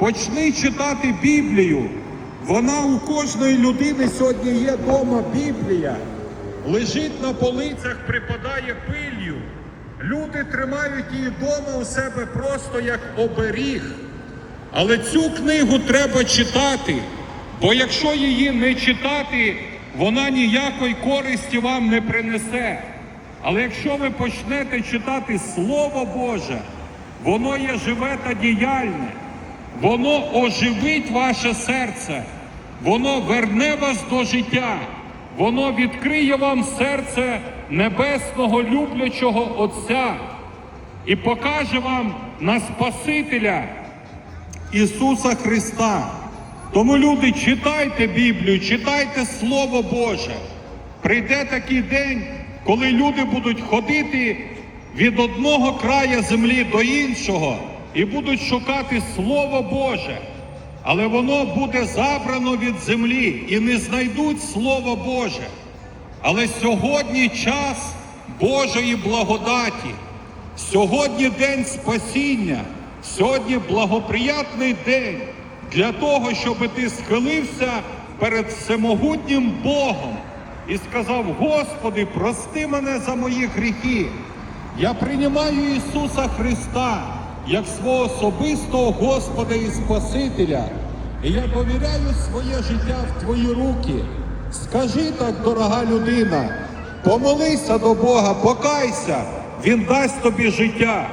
Почни читати Біблію. Вона у кожної людини сьогодні є вдома Біблія. Лежить на полицях, припадає пилью. Люди тримають її вдома у себе просто як оберіг. Але цю книгу треба читати, бо якщо її не читати, вона ніякої користі вам не принесе. Але якщо ви почнете читати Слово Боже, воно є живе та діяльне, воно оживить ваше серце, воно верне вас до життя, воно відкриє вам серце небесного люблячого Отця і покаже вам на Спасителя. Ісуса Христа. Тому люди, читайте Біблію, читайте Слово Боже. Прийде такий день, коли люди будуть ходити від одного края землі до іншого і будуть шукати Слово Боже. Але воно буде забрано від землі і не знайдуть Слово Боже. Але сьогодні час Божої благодаті. Сьогодні день спасіння, сьогодні благоприятний день для того, щоб ти схилився перед всемогутнім Богом і сказав: Господи, прости мене за мої гріхи. Я приймаю Ісуса Христа як свого особистого Господа і Спасителя. І я повіряю своє життя в Твої руки. Скажи так, дорога людина, помолися до Бога, покайся, Він дасть тобі життя.